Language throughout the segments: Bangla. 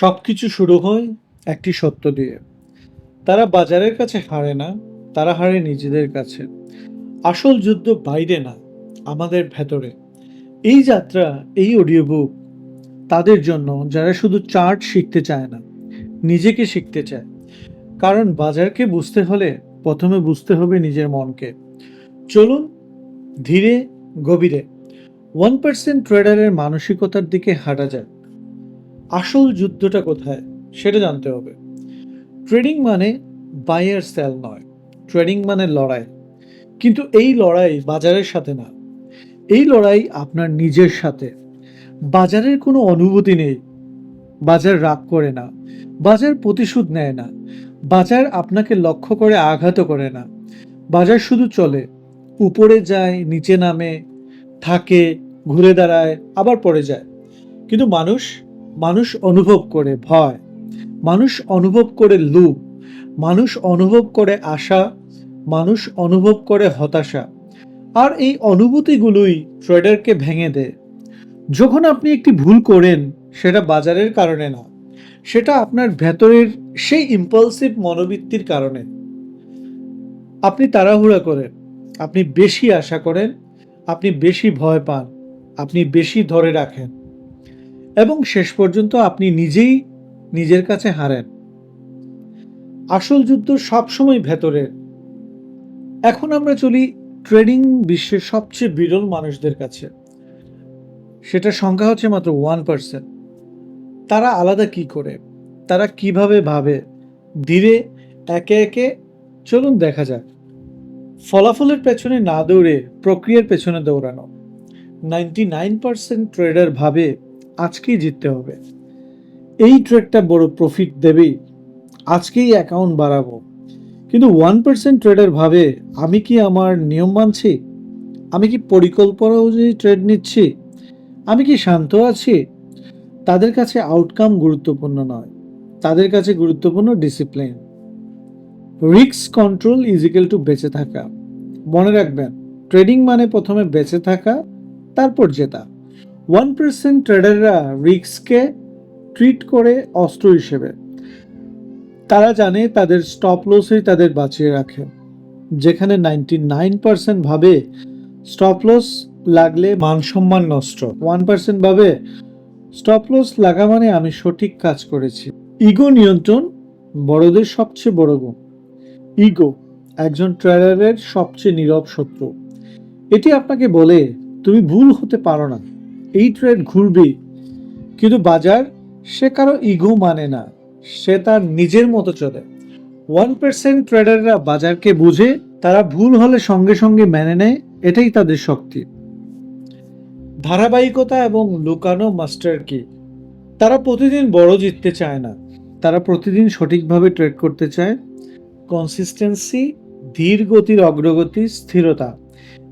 সব কিছু শুরু হয় একটি সত্য দিয়ে। তারা বাজারের কাছে হারে না, তারা হারে নিজেদের কাছে। আসল যুদ্ধ বাইরে না, আমাদের ভেতরে। এই যাত্রা, এই অডিও বুক তাদের জন্য যারা শুধু চার্ট শিখতে চায় না, নিজেকে শিখতে চায়। কারণ বাজারকে বুঝতে হলে প্রথমে বুঝতে হবে নিজের মনকে। চলুন ধীরে গভীরে। ওয়ান পার্সেন্ট ট্রেডারের মানসিকতার দিকে হাঁটা যায় আসল যুদ্ধটা কোথায় সেটা জানতে হবে। ট্রেডিং মানে বায়ার সেল নয়, ট্রেডিং মানে লড়াই। কিন্তু এই লড়াই বাজারের সাথে না, এই লড়াই আপনার নিজের সাথে। বাজারের কোনো অনুভূতি নেই, বাজার রাগ করে না, বাজার প্রতিশোধ নেয় না, বাজার আপনাকে লক্ষ্য করে আঘাত করে না। বাজার শুধু চলে, উপরে যায়, নিচে নামে, থাকে, ঘুরে দাঁড়ায়, আবার পড়ে যায়। কিন্তু মানুষ মানুষ অনুভব করে ভয়, মানুষ অনুভব করে লুপ মানুষ অনুভব করে আশা, মানুষ অনুভব করে হতাশা। আর এই অনুভূতিগুলোই ট্রেডারকে ভেঙে দেয়। যখন আপনি একটি ভুল করেন, সেটা বাজারের কারণে না, সেটা আপনার ভেতরের সেই ইম্পালসিভ মনোবৃত্তির কারণে। আপনি তাড়াহুড়া করেন, আপনি বেশি আশা করেন, আপনি বেশি ভয় পান, আপনি বেশি ধরে রাখেন। এবং শেষ পর্যন্ত আপনি নিজেই নিজের কাছে হারেন। আসল যুদ্ধ সবসময় ভেতরের। এখন আমরা চলি ট্রেডিং বিশ্বের সবচেয়ে বিরল মানুষদের কাছে। সেটা সংখ্যা হচ্ছে মাত্র ওয়ান পার্সেন্ট। তারা আলাদা কি করে? তারা কীভাবে ভাবে? ধীরে একে একে চলুন দেখা যাক। ফলাফলের পেছনে না দৌড়ে প্রক্রিয়ার পেছনে দৌড়ানো। নাইনটি নাইন পার্সেন্ট ট্রেডার ভাবে আজকেই জিততে হবে। এই ট্রেডটা বড় প্রফিট দেবেই আজকেই অ্যাকাউন্ট বাড়াবো। কিন্তু ওয়ান পার্সেন্ট ট্রেডার ভাবে আমি কি আমার নিয়ম মানছি? আমি কি পরিকল্পনা অনুযায়ী ট্রেড নিচ্ছি? আমি কি শান্ত আছি? তাদের কাছে আউটকাম গুরুত্বপূর্ণ নয়। তাদের কাছে গুরুত্বপূর্ণ discipline risk control is equal to বেঁচে থাকা। মনে রাখবেন ট্রেডিং মানে প্রথমে বেঁচে থাকা, তারপর জেতা। ওয়ান পার্সেন্ট ট্রেডাররা রিস্ককে ট্রিট করে অস্ত্র হিসেবে। তারা জানে তাদের স্টপ লসই তাদের বাঁচিয়ে রাখে। যেখানে নাইনটি নাইন পার্সেন্ট ভাবে স্টপ লস লাগলে মান সম্মান নষ্ট। ওয়ান পার্সেন্ট ভাবে স্টপ লস লাগা মানে আমি সঠিক কাজ করেছি। ইগো নিয়ন্ত্রণ বড়দের সবচেয়ে বড় গুণ। ইগো একজন ট্রেডারের সবচেয়ে নীরব শত্রু। এটি আপনাকে বলে, তুমি ভুল হতে পারো না। এই ট্রেড ঘুরবি। কিন্তু বাজার সে কারও ইগো মানে না, সে তার নিজের মতো চলে। ওয়ান পার্সেন্ট ট্রেডাররা বাজারকে বুঝে, তারা ভুল হলে সঙ্গে সঙ্গে মেনে নেয়, এটাই তাদের শক্তি। ধারাবাহিকতা এবং লুকানো মাস্টার কি তারা প্রতিদিন বড় জিততে চায় না। তারা প্রতিদিন সঠিকভাবে ট্রেড করতে চায়। কনসিস্টেন্সি ধীর গতির অগ্রগতি, স্থিরতা।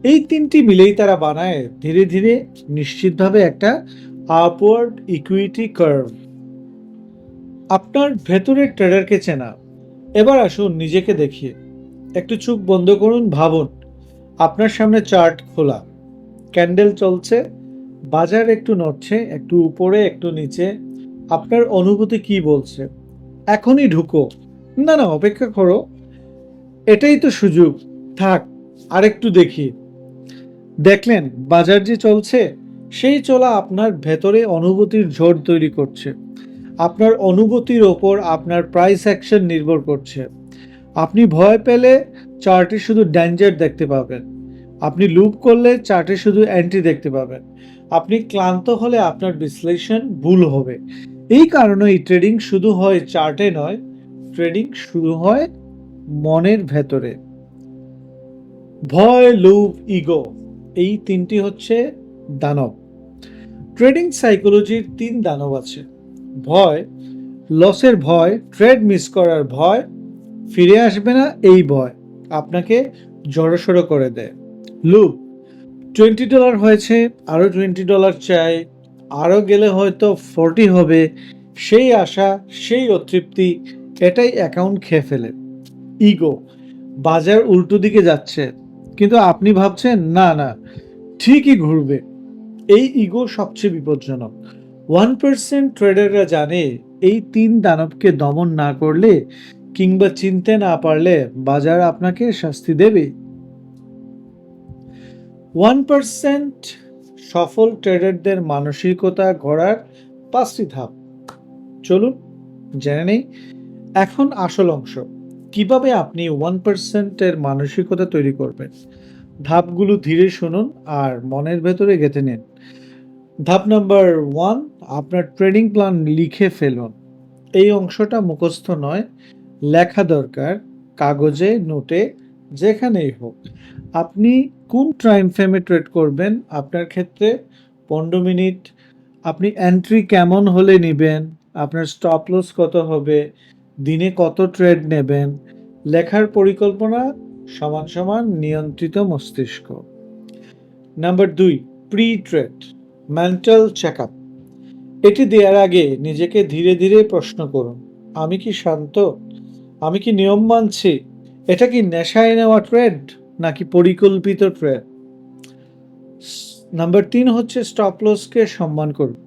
এই তিনটি মিলেই তারা বানায় ধীরে ধীরে নিশ্চিতভাবে একটা আপওয়ার্ড ইকুইটি কার্ভ আপনার ভেতরের ট্রেডারকে চেনা। এবার আসুন নিজেকে দেখিয়ে। একটু চোখ বন্ধ করুন, ভাবুন। আপনার সামনে চার্ট খোলা। ক্যান্ডেল চলছে, বাজার একটু নড়ছে, একটু উপরে, একটু নিচে। আপনার অনুভূতি কি বলছে? এখনই ঢুকো। না না, অপেক্ষা করো। এটাই তো সুযোগ। থাক, আরেকটু দেখি। দেখলেন বাজার যে চলছে, সেই চলা আপনার ভেতরে অনুভূতির ঝড় তৈরি করছে। আপনার অনুভূতির ওপর আপনার প্রাইস অ্যাকশন নির্ভর করছে। আপনি ভয় পেলে চার্টে শুধু ড্যাঞ্জার দেখতে পাবেন। আপনি লুপ করলে চার্টে শুধু অ্যান্টি দেখতে পাবেন। আপনি ক্লান্ত হলে আপনার বিশ্লেষণ ভুল হবে। এই কারণে এই ট্রেডিং শুধু হয় চার্টে নয় ট্রেডিং শুরু হয় মনের ভেতরে। ভয় লুপ ইগো এই তিনটি হচ্ছে দানব। ট্রেডিং সাইকোলজির তিন দানব আছে। ভয় লসের ভয় ট্রেড মিস করার ভয়, ফিরে আসবে না এই ভয় আপনাকে জড়সড়ো করে দেয়। লুপ টোয়েন্টি ডলার হয়েছে আরও টোয়েন্টি ডলার চাই আরও গেলে হয়তো ফোরটি হবে, সেই আশা, সেই অতৃপ্তি, এটাই অ্যাকাউন্ট খেয়ে ফেলে। ইগো বাজার উল্টো দিকে যাচ্ছে। কিন্তু আপনি ভাবছেন, না না, ঠিকই ঘুরবে। এই ইগো সবচেয়ে বিপজ্জনক। ওয়ান পার্সেন্ট ট্রেডাররা জানে এই তিন দানবকে দমন না করলে কিংবা চিনতে না পারলে বাজার আপনাকে শাস্তি দেবে। ওয়ান পার্সেন্ট সফল ট্রেডারদের মানসিকতা গড়ার পাঁচটি ধাপ। চলুন, জেনে নেই। এখন আসল অংশ। কীভাবে আপনি ওয়ান পার্সেন্টের মানসিকতা তৈরি করবেন? ধাপগুলো ধীরে শুনুন আর মনের ভেতরে গেঁথে নিন। ধাপ নাম্বার ওয়ান আপনার ট্রেনিং প্ল্যান লিখে ফেলুন। এই অংশটা মুখস্থ নয়, লেখা দরকার, কাগজে, নোটে, যেখানেই হোক। আপনি কোন টাইম ফ্রেমে ট্রেড করবেন? আপনার ক্ষেত্রে পনেরো মিনিট। আপনি এন্ট্রি কেমন হলে নেবেন? আপনার স্টপ লস কত হবে? দিনে কত ট্রেড নেবেন? লেখার পরিকল্পনা সমান সমান নিয়ন্ত্রিত মস্তিষ্ক। নাম্বার দুই pre trade mental check up এটি দেওয়ার আগে নিজেকে ধীরে ধীরে প্রশ্ন করুন, আমি কি শান্ত? আমি কি নিয়ম মানছি? এটা কি নেশায় নেওয়া ট্রেড নাকি পরিকল্পিত ট্রেড নাম্বার তিন হচ্ছে স্টপ সম্মান করুন।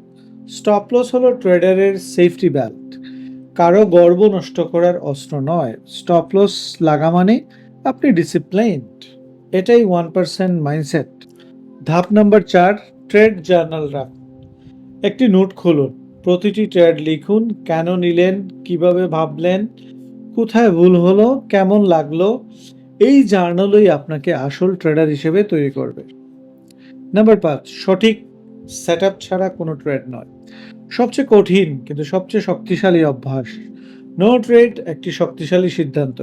স্টপ লস হলো ট্রেডারের সেফটি বেল্ট কারও গর্ব নষ্ট করার অস্ত্র নয়। স্টপ লস লাগা মানে আপনি ডিসিপ্লিনড এটাই ওয়ান পার্সেন্ট মাইন্ডসেট ধাপ নাম্বার চার ট্রেড জার্নাল রাখ একটি নোট খুলুন। প্রতিটি ট্রেড লিখুন, কেন নিলেন, কীভাবে ভাবলেন, কোথায় ভুল হলো, কেমন লাগল, এই জার্নালই আপনাকে আসল ট্রেডার হিসেবে তৈরি করবে। নাম্বার পাঁচ, সঠিক সেট ছাড়া কোনো ট্রেড নয়। সবচেয়ে কঠিন কিন্তু সবচেয়ে শক্তিশালী অভ্যাস। নো ট্রেড একটি শক্তিশালী সিদ্ধান্ত।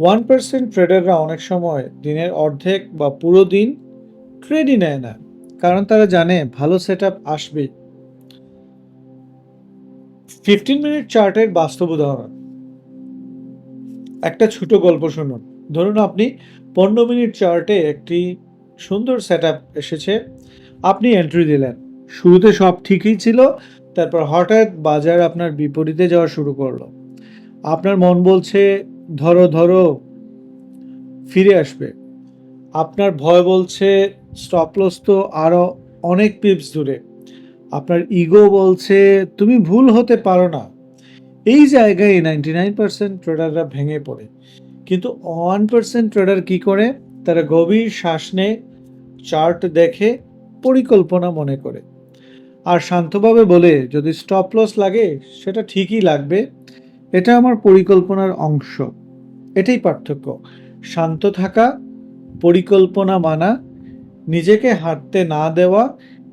ওয়ান পার্সেন্ট ট্রেডাররা অনেক সময় দিনের অর্ধেক বা পুরো দিন ট্রেডই নেয় না, কারণ তারা জানে ভালো সেট আসবে। ফিফটিন মিনিট চার্টের বাস্তব উদাহরণ। একটা ছোট গল্প শুনুন। ধরুন আপনি পনেরো মিনিট চার্টে একটি সুন্দর সেট এসেছে। আপনি এন্ট্রি দিলেন। শুরুতে সব ঠিকই ছিল তারপর হঠাৎ বাজার আপনার বিপরীতে যাওয়া শুরু করল। আপনার মন বলছে, ধরো ধরো, ফিরে আসবে। আপনার ভয় বলছে স্টপ লস তো আরও অনেক পিপস দূরে। আপনার ইগো বলছে, তুমি ভুল হতে পারো না। এই জায়গায় নাইনটি নাইন পার্সেন্ট ট্রেডাররা ভেঙে পড়ে। কিন্তু ওয়ান পার্সেন্ট ট্রেডার কী করে? তারা গভীর শ্বাস নেয় চার্ট দেখে, পরিকল্পনা মনে করে। আর শান্তভাবে বলে, যদি স্টপ লস লাগে, সেটা ঠিকই লাগবে। এটা আমার পরিকল্পনার অংশ। এটাই পার্থক্য। শান্ত থাকা, পরিকল্পনা মানা, নিজেকে হাঁটতে না দেওয়া,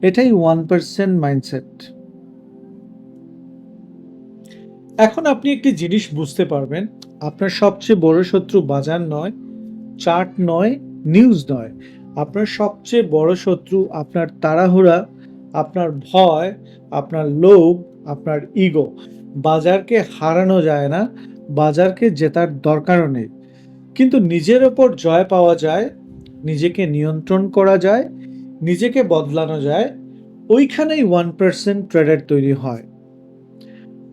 এটাই ওয়ান পার্সেন্ট মাইন্ডসেট এখন আপনি একটি জিনিস বুঝতে পারবেন, আপনার সবচেয়ে বড় শত্রু বাজার নয়, চার্ট নয় নিউজ নয়। আপনার সবচেয়ে বড় শত্রু আপনার তাড়াহুড়া আপনার ভয়, আপনার লোভ, আপনার ইগো বাজারকে হারানো যায় না, বাজারকে জেতার দরকারও নেই। কিন্তু নিজের ওপর জয় পাওয়া যায়, নিজেকে নিয়ন্ত্রণ করা যায়, নিজেকে বদলানো যায়, ওইখানেই ওয়ান পার্সেন্ট ট্রেডার তৈরি হয়।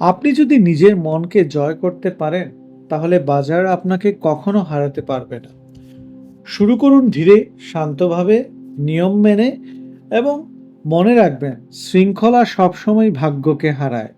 আপনি যদি নিজের মনকে জয় করতে পারেন, তাহলে বাজার আপনাকে কখনো হারাতে পারবে না। শুরু করুন ধীরে, শান্তভাবে, নিয়ম মেনে এবং মনে রাখবেন শৃঙ্খলা সবসময় ভাগ্যকে হারায়।